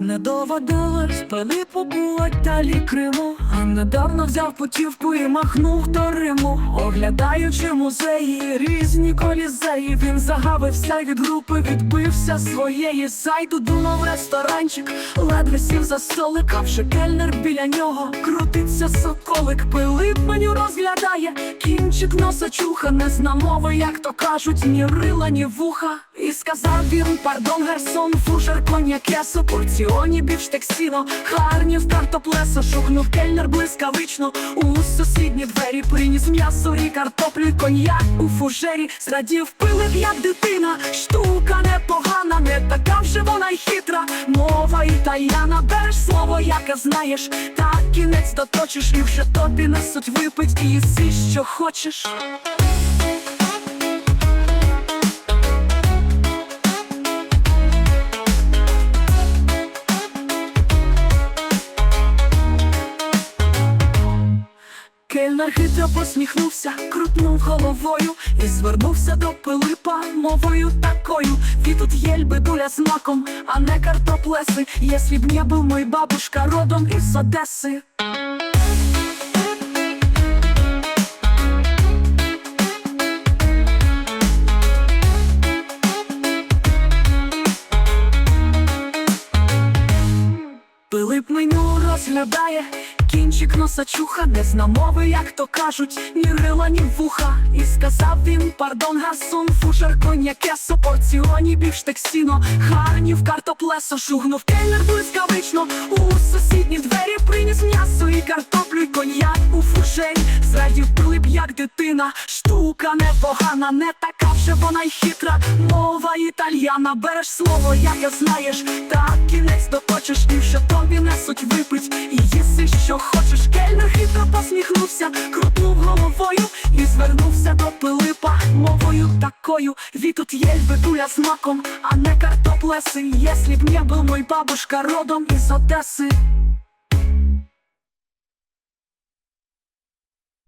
Не доводилось Пилипу бувати далі Криму. А недавно взяв путівку і махнув до Риму. Оглядаючи музеї, різні колізеї. Він загавився від групи, відбився своєї Зайду. Думав ресторанчик, ледве сів за столик А вже кельнер біля нього крутиться соколик. Пилип меню розглядає, кінчик носа чуха Не зна мови, як то кажуть, ні рила, ні вуха. І сказав він, пардон, гарсон, фужер, коньякесо Порціоні бівштексіно, харнів картоплесо Шухнув кельнер блискавично. У сусідні двері приніс м'ясо і картоплю і коньяк у фужері. Зрадів пилип, як дитина, штука непогана Не така вже вона й хитра, мова італьяна Береш слово, яке знаєш, та кінець доточиш І вже тобі несуть випить. І їси, що хочеш Кельнер хитро посміхнувся, крутнув головою і звернувся до Пилипа мовою такою. Ві тут єльби дуля з маком, а не картоплеси. Если б не був мой бабушка родом із Одеси. Пилип меню розглядає, кінчик носа чуха, не зна мови, як то кажуть, ні рила, ні вуха. І сказав він, пардон, гарсон, фужер, коньякесо, порціоні, бівштексіно, харнів, картоплесо, шугнув кельнер блискавично, у сусідні двері приніс м'ясо і картоплю, і коньяк у фужері. Зрадів Пилип, як дитина, штука непогана, не така вже вона й хитра, мова італьяна, береш слово, яке знаєш, та кінець доточиш, і вже тобі несуть випить, і їси, що хочеш. Кельнер хитро посміхнувся, крутнув головою і звернувся до Пилипа мовою такою. Ви тут єльби дуля з маком, а не картоплеси. Если б не был мой бабушка родом із Одеси.